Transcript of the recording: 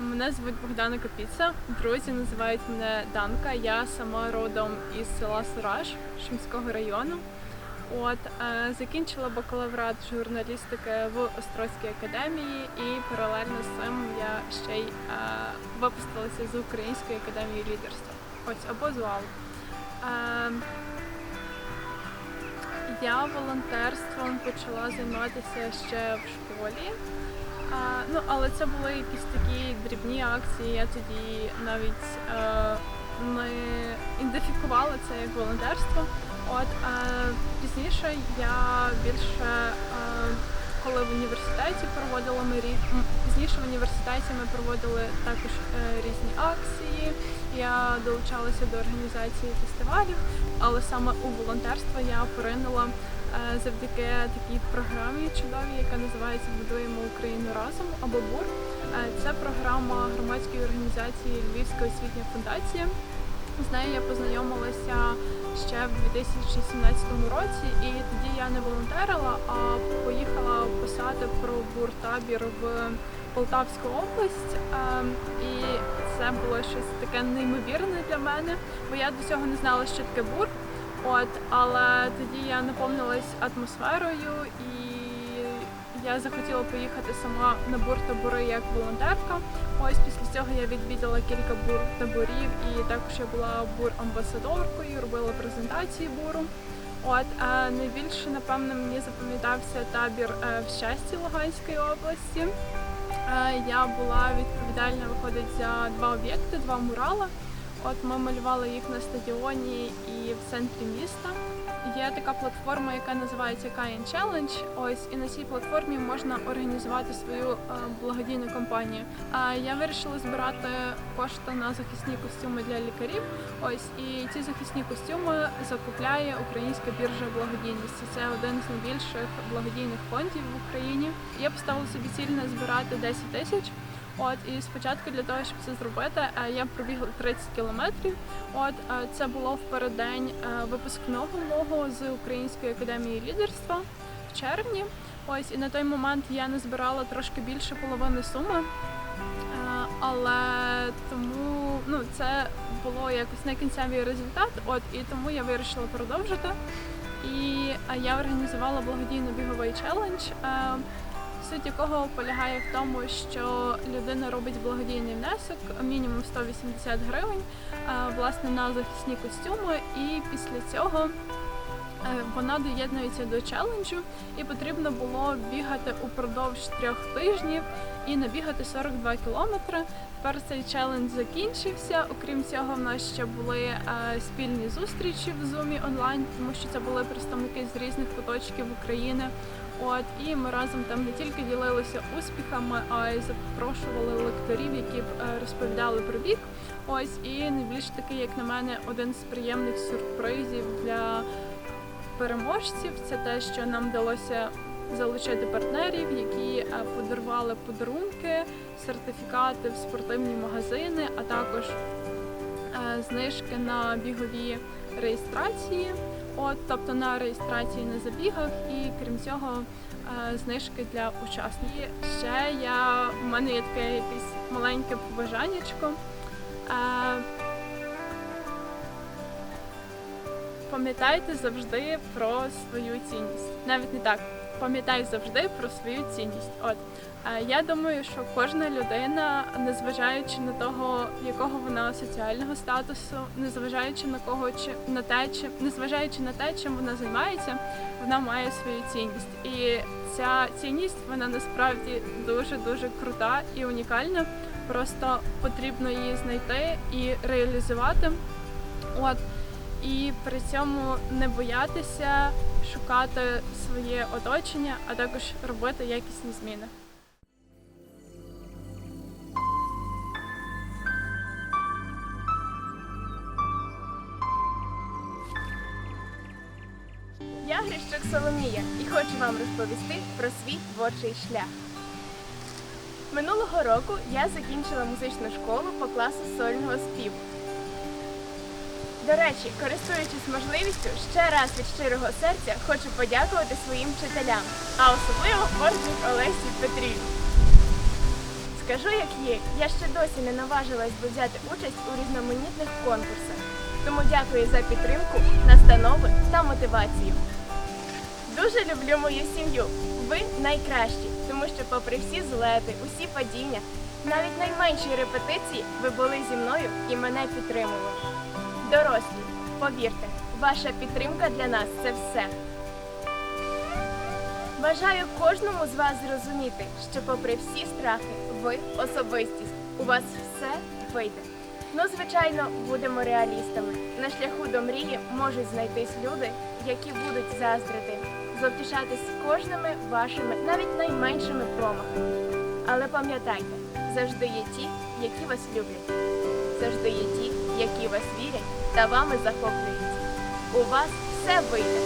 Мене звуть Богдана Капіца. Друзі називають мене Данка. Я сама родом із села Сураж Шумського району. От е, закінчила бакалаврат журналістики в Острозькій академії, і паралельно з цим я ще й е, випустилася з Української академії лідерства. Ось або з Е, я волонтерством почала займатися ще в школі. А, ну, але це були якісь такі дрібні акції. Я тоді навіть е, не ідентифікувала це як волонтерство. От а пізніше я більше, е, коли в університеті проводила ми рі... пізніше в університеті ми проводили також е, різні акції. Я долучалася до організації фестивалів, але саме у волонтерство я поринула е, завдяки такій програмі чудовій, яка називається Будуємо Україну разом або БУР. Е, Це програма громадської організації Львівська освітня фундація. З нею я познайомилася ще в 2017 році, і тоді я не волонтерила, а поїхала писати про бур-табір в Полтавську область. Ем, І це було щось таке неймовірне для мене, бо я до цього не знала, що таке бур. От, але тоді я наповнилась атмосферою і я захотіла поїхати сама на бур-табори як волонтерка. Ось після цього я відвідала кілька бур-таборів і також я була бур-амбасадоркою, робила презентації буру. От а найбільше, напевно, мені запам'ятався табір е, в щасті Луганської області. Е, Я була відповідальна, виходить, за два об'єкти, два мурали. От ми малювали їх на стадіоні і в центрі міста. Є така платформа, яка називається Kayan Challenge. Ось і на цій платформі можна організувати свою е, благодійну кампанію. А я вирішила збирати кошти на захисні костюми для лікарів. Ось і ці захисні костюми закупляє Українська біржа благодійності. Це один з найбільших благодійних фондів в Україні. Я поставила собі ціль не збирати 10 тисяч. От і спочатку для того, щоб це зробити, е, я пробігла 30 кілометрів. От е, це було в переддень е, випускного мого з Української академії лідерства в червні. Ось і на той момент я не збирала трошки більше половини суми. Але тому ну це було якось не кінцевий результат. От і тому я вирішила продовжити. І я організувала благодійно біговий челендж. Суть якого полягає в тому, що людина робить благодійний внесок мінімум 180 гривень е, власне на захисні костюми, і після цього е, вона доєднується до челенджу, і потрібно було бігати упродовж трьох тижнів і набігати 42 кілометри. Тепер цей челендж закінчився. Окрім цього, в нас ще були е, спільні зустрічі в Zoom онлайн, тому що це були представники з різних куточків України. От і ми разом там не тільки ділилися успіхами, а й запрошували лекторів, які б е, розповідали про бік. Ось і найбільш такий, як на мене, один з приємних сюрпризів для переможців це те, що нам вдалося залучити партнерів, які е, подарували подарунки, сертифікати в спортивні магазини, а також е, знижки на бігові реєстрації. От, тобто на реєстрації на забігах, і крім цього, е, знижки для учасників. Ще я у мене є таке якесь маленьке побажаннячко. Е, Пам'ятайте завжди про свою цінність. Навіть не так. Пам'ятай завжди про свою цінність. От е, я думаю, що кожна людина, незважаючи на того, якого вона соціального статусу, незважаючи на кого чи на те, чи незважаючи на те, чим вона займається, вона має свою цінність. І ця цінність вона насправді дуже дуже крута і унікальна. Просто потрібно її знайти і реалізувати. От і при цьому не боятися шукати своє оточення, а також робити якісні зміни. Я Грищук Соломія і хочу вам розповісти про свій творчий шлях. Минулого року я закінчила музичну школу по класу сольного співу. До речі, користуючись можливістю, ще раз від щирого серця хочу подякувати своїм вчителям, а особливо Орджик Олесі Петрівні. Скажу, як є, я ще досі не наважилась би взяти участь у різноманітних конкурсах. Тому дякую за підтримку, настанови та мотивацію. Дуже люблю мою сім'ю. Ви найкращі, тому що, попри всі злети, усі падіння, навіть найменші репетиції, ви були зі мною і мене підтримували. Дорослі, повірте, ваша підтримка для нас це все. Бажаю кожному з вас зрозуміти, що попри всі страхи, ви особистість. У вас все вийде. Ну, звичайно, будемо реалістами. На шляху до мрії можуть знайтись люди, які будуть заздрити, завтішатись кожними вашими, навіть найменшими промахами. Але пам'ятайте, завжди є ті, які вас люблять, завжди є ті, які вас вірять та вами захоплюється. У вас все вийде.